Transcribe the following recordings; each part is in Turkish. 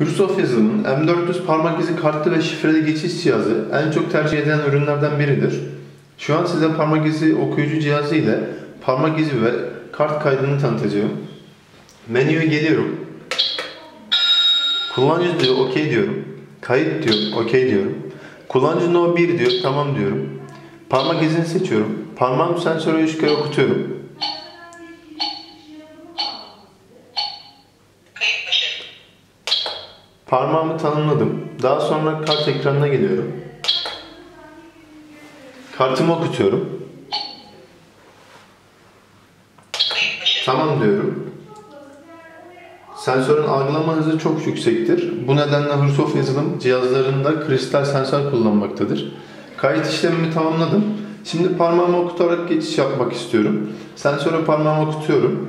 Hürsof yazılımının M400 parmak izi kartlı ve şifreli geçiş cihazı en çok tercih edilen ürünlerden biridir. Şu an size parmak izi okuyucu cihazı ile parmak izi ve kart kaydını tanıtacağım. Menüye geliyorum. Kullanıcı diyor OK diyorum. Kayıt diyor OK diyorum. Kullanıcı no 1 diyor tamam diyorum. Parmak izini seçiyorum. Parmağım sensöre 3 kere okutuyorum. Kayıt başarılı. Parmağımı tanımladım. Daha sonra kart ekranına geliyorum. Kartımı okutuyorum. Tamam diyorum. Sensörün algılama hızı çok yüksektir. Bu nedenle Hursoft yazılım cihazlarında kristal sensör kullanmaktadır. Kayıt işlemimi tamamladım. Şimdi parmağımı okutarak geçiş yapmak istiyorum. Sensöre parmağımı okutuyorum.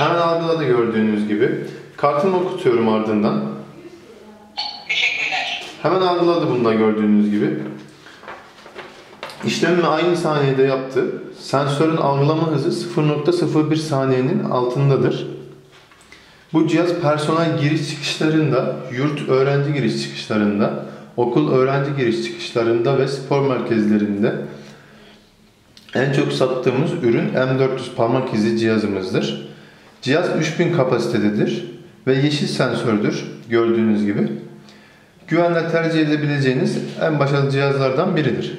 Hemen algıladı gördüğünüz gibi. Kartımı okutuyorum ardından. Teşekkürler. Hemen algıladı bunu da gördüğünüz gibi. İşlemimi aynı saniyede yaptı. Sensörün algılama hızı 0.01 saniyenin altındadır. Bu cihaz personel giriş çıkışlarında, yurt öğrenci giriş çıkışlarında, okul öğrenci giriş çıkışlarında ve spor merkezlerinde en çok sattığımız ürün M400 parmak izi cihazımızdır. Cihaz 3000 kapasitededir ve yeşil sensördür gördüğünüz gibi. Güvenle tercih edebileceğiniz en başarılı cihazlardan biridir.